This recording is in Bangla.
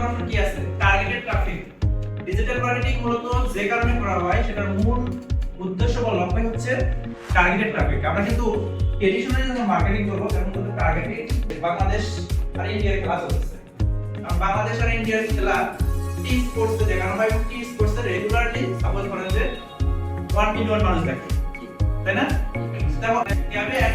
ধরনের কি আছে টার্গেটেড ট্রাফিক ডিজিটাল মার্কেটিং মূলত যে কারণে করা হয় সেটার মূল উদ্দেশ্য বা লক্ষ্য হচ্ছে টার্গেটেড ট্রাফিক আমরা কিন্তু ট্রেডিশনালি যখন মার্কেটিং করব তখন কিন্তু টার্গেটিং বাংলাদেশ আর ইন্ডিয়ার খেলা চলতেছে। কারণ বাংলাদেশ আর ইন্ডিয়ার খেলা টি স্পোর্টসে দেখানো হয় এবং টি স্পোর্টসে রেগুলারলি সাপোজ করেন যে ওয়ান মিলিয়ন মানুষ দেখে। তাই না? তেমন ক্যাবে অ্যাড